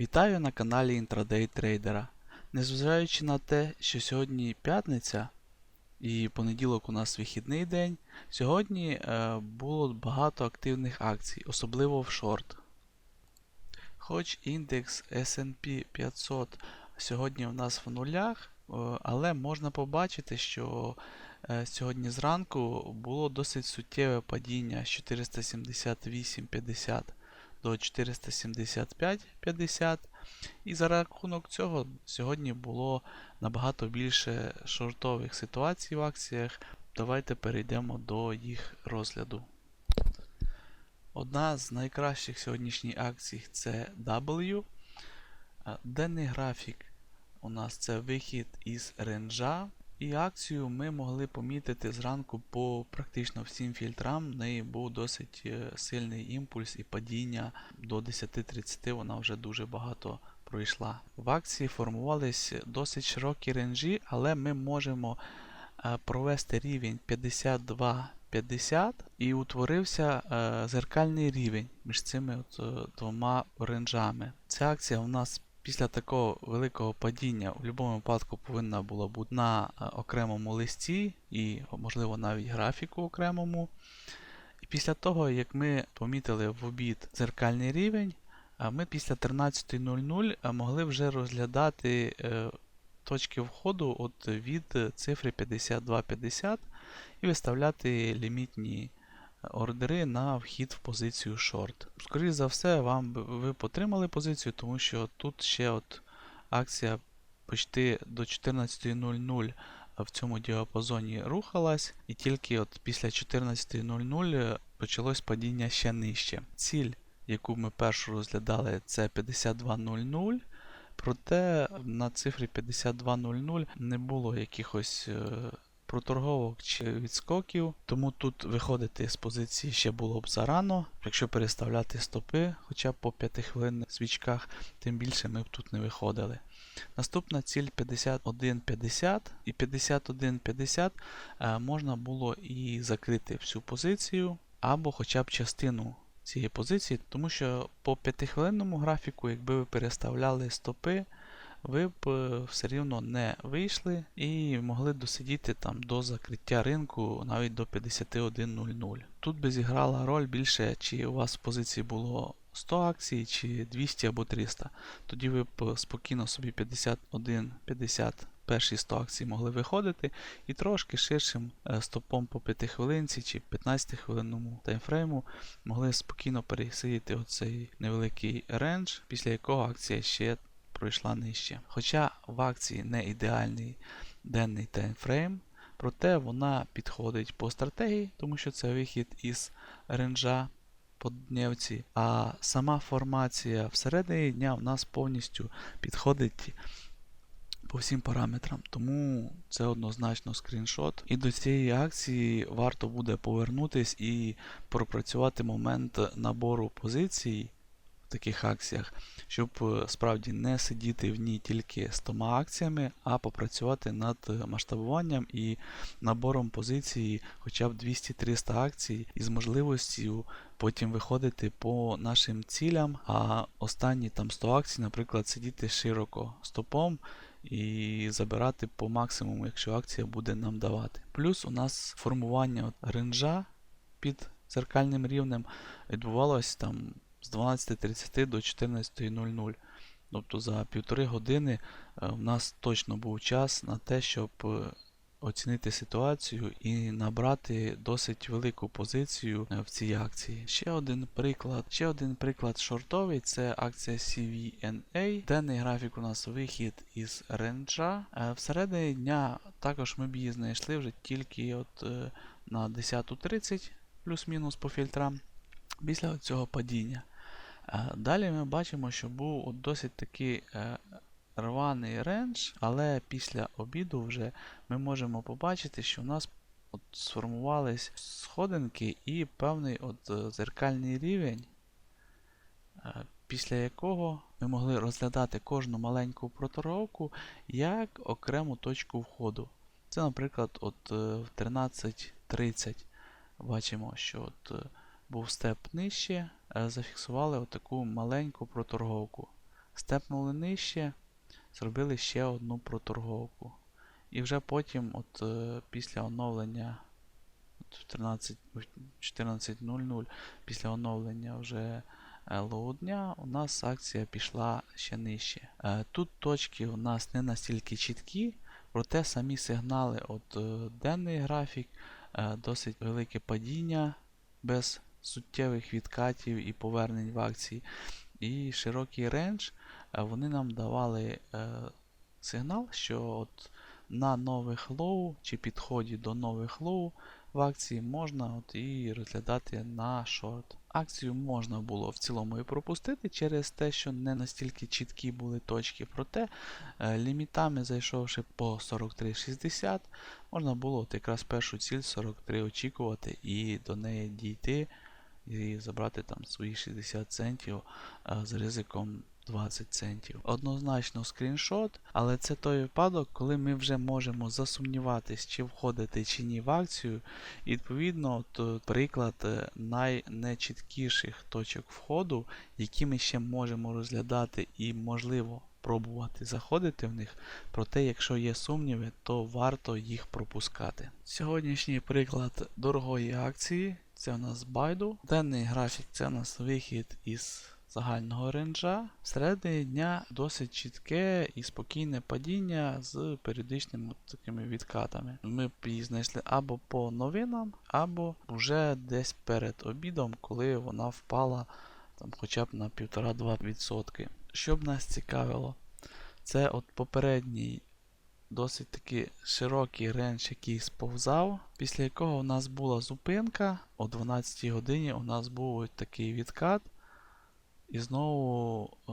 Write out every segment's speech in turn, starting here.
Вітаю на каналі Intraday Трейдера. Незважаючи на те, що сьогодні п'ятниця і понеділок у нас вихідний день, сьогодні е, було багато активних акцій, особливо в шорт. Хоч індекс SP 500 сьогодні у нас в нулях, е, але можна побачити, що е, сьогодні зранку було досить суттєве падіння з 478.50 до 475.50. І за рахунок цього сьогодні було набагато більше шортових ситуацій в акціях. Давайте перейдемо до їх розгляду. Одна з найкращих сьогоднішніх акцій це W. Денний графік у нас це вихід із ренджа. І акцію ми могли помітити зранку по практично всім фільтрам. В неї був досить е, сильний імпульс і падіння до 10.30 вона вже дуже багато пройшла. В акції формувались досить широкі ренжі, але ми можемо е, провести рівень 52.50 і утворився е, зеркальний рівень між цими от, е, двома ренджами. Ця акція у нас після такого великого падіння в будь-якому випадку повинна була бути на е, окремому листі і, можливо, навіть графіку окремому. І після того, як ми помітили в обід зеркальний рівень, е, ми після 13.00 е, могли вже розглядати точки входу от від цифри 5250 і виставляти лімітні ордери на вхід в позицію шорт. Скоріше за все, вам ви потримали позицію, тому що тут ще от акція почти до 14.00 в цьому діапазоні рухалась, і тільки от після 14.00 почалось падіння ще нижче. Ціль, яку ми першу розглядали, це 52.00. Проте на цифрі 52.00 не було якихось е, проторговок чи відскоків, тому тут виходити з позиції ще було б зарано. Якщо переставляти стопи хоча б по 5 хвилинних свічках, тим більше ми б тут не виходили. Наступна ціль 51.50 і 51.50 е, можна було і закрити всю позицію, або хоча б частину цієї позиції, тому що по 5-хвилинному графіку, якби ви переставляли стопи, ви б е, все рівно не вийшли і могли досидіти там до закриття ринку навіть до 51.00. Тут би зіграла роль більше, чи у вас в позиції було 100 акцій, чи 200 або 300. Тоді ви б спокійно собі 51-50 перші 100 акцій могли виходити і трошки ширшим е, стопом по 5 хвилинці чи 15 хвилинному таймфрейму могли спокійно пересидіти оцей невеликий рендж, після якого акція ще пройшла нижче. Хоча в акції не ідеальний денний таймфрейм, проте вона підходить по стратегії, тому що це вихід із ренджа по дневці, а сама формація всередині дня в нас повністю підходить по всім параметрам. Тому це однозначно скріншот. І до цієї акції варто буде повернутись і пропрацювати момент набору позицій в таких акціях, щоб е, справді не сидіти в ній тільки з 100 акціями, а попрацювати над е, масштабуванням і набором позиції хоча б 200-300 акцій із можливістю потім виходити по нашим цілям, а останні там 100 акцій, наприклад, сидіти широко стопом і забирати по максимуму, якщо акція буде нам давати. Плюс у нас формування от ренджа під зеркальним рівнем відбувалось там з 12.30 до 14.00. Тобто за півтори години е, в нас точно був час на те, щоб е, оцінити ситуацію і набрати досить велику позицію е, в цій акції. Ще один приклад, ще один приклад шортовий це акція CVNA. Денний графік у нас вихід із ренджа. Всередині дня також ми б її знайшли вже тільки от на 10.30 плюс-мінус по фільтрам після цього падіння. Е, Далі ми бачимо, що був от досить такий е, рваний рендж, але після обіду вже ми можемо побачити, що у нас от сформувались сходинки і певний от е, зеркальний рівень, після якого ми могли розглядати кожну маленьку проторговку як окрему точку входу. Це, наприклад, от в 13.30 бачимо, що от був степ нижче, е, зафіксували отаку маленьку проторговку. степнули нижче, зробили ще одну проторговку. І вже потім, от е, після оновлення от 13 14.00, після оновлення вже е, лоудня, у нас акція пішла ще нижче. Тут точки у нас не настільки чіткі, проте самі сигнали, от денний графік, досить велике падіння без суттєвих відкатів і повернень в акції. І широкий рендж, е, вони нам давали е, сигнал, що от на нових лоу чи підході до нових лоу в акції можна от і розглядати на шорт. Акцію можна було в цілому і пропустити через те, що не настільки чіткі були точки. Проте е, лімітами, зайшовши по 43,60, можна було от якраз першу ціль 43 очікувати і до неї дійти і забрати там свої 60 центів з ризиком 20 центів. Однозначно скріншот, але це той випадок, коли ми вже можемо засумніватись, чи входити чи ні в акцію. І відповідно, е, приклад е, найнечіткіших точок входу, які ми ще можемо розглядати і можливо пробувати заходити в них. Проте, якщо є сумніви, то варто їх пропускати. Сьогоднішній приклад дорогої акції це у нас Байду. Денний графік це у нас вихід із загального ренджа. Всередині дня досить чітке і спокійне падіння з періодичними такими відкатами. Ми її знайшли або по новинам, або вже десь перед обідом, коли вона впала там, хоча б на 1,5-2%. Що б нас цікавило, це от попередній досить таки широкий рендж, який сповзав, після якого у нас була зупинка. О 12 годині у нас був такий відкат. І знову е,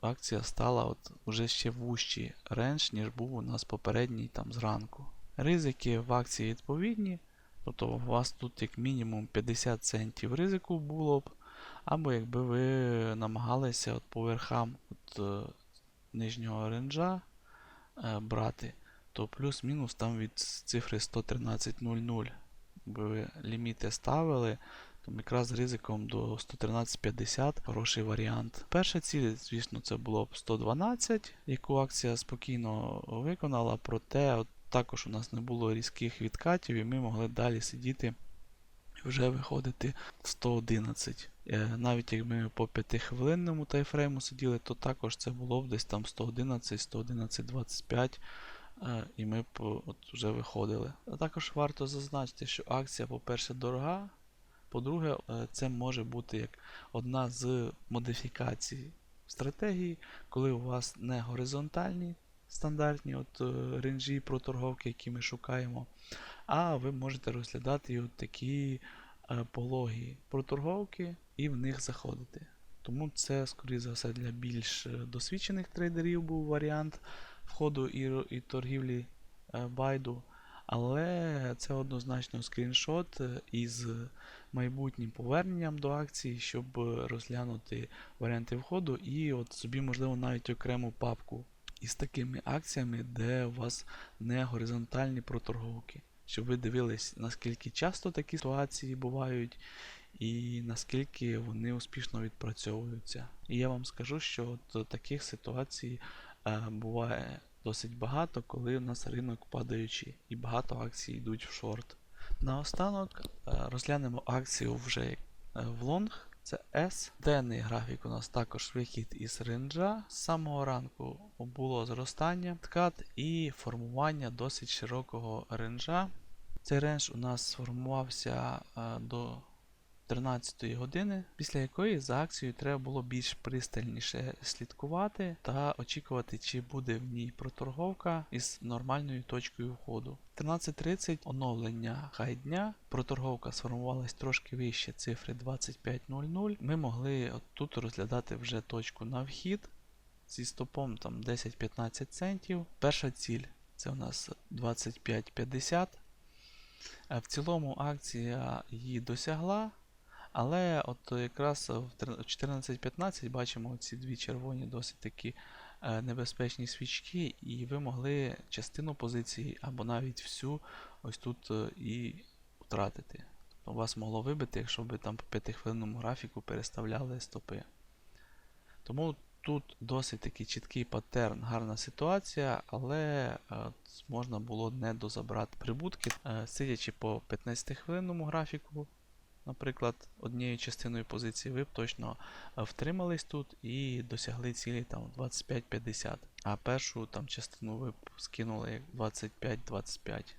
акція стала от уже ще вущий рендж, ніж був у нас попередній там зранку. Ризики в акції відповідні. Тобто у вас тут як мінімум 50 центів ризику було б. Або якби ви намагалися от по верхам от, е, нижнього ренджа е, брати, то плюс-мінус там від цифри 113.00. Ви ліміти ставили, то якраз ризиком до 113.50 хороший варіант. Перша ціль, звісно, це було б 112, яку акція спокійно виконала, проте от також у нас не було різких відкатів, і ми могли далі сидіти вже виходити в 111. Е, Навіть якби ми по 5-хвилинному тайфрейму сиділи, то також це було б десь там 111, 111, 25. е, І ми б от вже виходили. А також варто зазначити, що акція, по-перше, дорога. По-друге, е, це може бути як одна з модифікацій стратегії, коли у вас не горизонтальні стандартні от, ренжі проторговки, які ми шукаємо, а ви можете розглядати от такі е, пологі проторговки і в них заходити. Тому це, скоріше за все, для більш е, досвідчених трейдерів був варіант входу і, і торгівлі е, байду. Але це однозначно скріншот із майбутнім поверненням до акції, щоб розглянути варіанти входу і от собі, можливо, навіть окрему папку із такими акціями, де у вас не горизонтальні проторговки. Щоб ви дивились, наскільки часто такі ситуації бувають, і наскільки вони успішно відпрацьовуються. І я вам скажу, що от таких ситуацій е, буває досить багато, коли у нас ринок падаючий і багато акцій йдуть в шорт. Наостанок е, розглянемо акцію вже е, в лонг. Це S. Денний графік у нас також вихід із ренджа. З самого ранку було зростання, ткат і формування досить широкого ренджа. Цей рендж у нас сформувався е, до 13 години, після якої за акцією треба було більш пристальніше слідкувати та очікувати, чи буде в ній проторговка із нормальною точкою входу. 13.30 оновлення хай дня, проторговка сформувалась трошки вище цифри 25.00. Ми могли тут розглядати вже точку на вхід зі стопом там 10-15 центів. Перша ціль це у нас 25.50. Е, В цілому акція її досягла, але от якраз в тр- в 14.15 бачимо ці дві червоні досить такі е, небезпечні свічки, і ви могли частину позиції або навіть всю ось тут е, і втратити. Тобто вас могло вибити, якщо ви там по 5 хвилинному графіку переставляли стопи. Тому Тут досить такий чіткий паттерн, гарна ситуація, але е, можна було не дозабрати прибутки, сидячи по 15 хвилинному графіку, наприклад, однією частиною позиції, ви б точно е, втримались тут і досягли цілі там 25-50. А першу там частину ви б скинули як 25-25.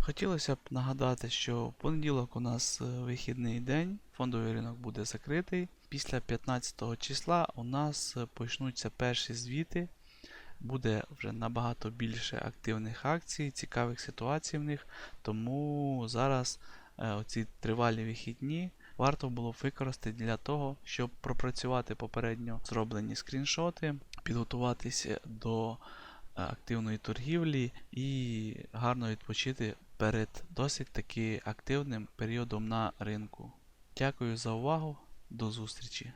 Хотілося б нагадати, що в понеділок у нас е, вихідний день, фондовий ринок буде закритий. Після 15 числа у нас е, почнуться перші звіти. Буде вже набагато більше активних акцій, цікавих ситуацій в них. Тому зараз оці тривалі вихідні варто було б використати для того, щоб пропрацювати попередньо зроблені скріншоти, підготуватися до е, активної торгівлі і гарно відпочити перед досить таки активним періодом на ринку. Дякую за увагу, до зустрічі!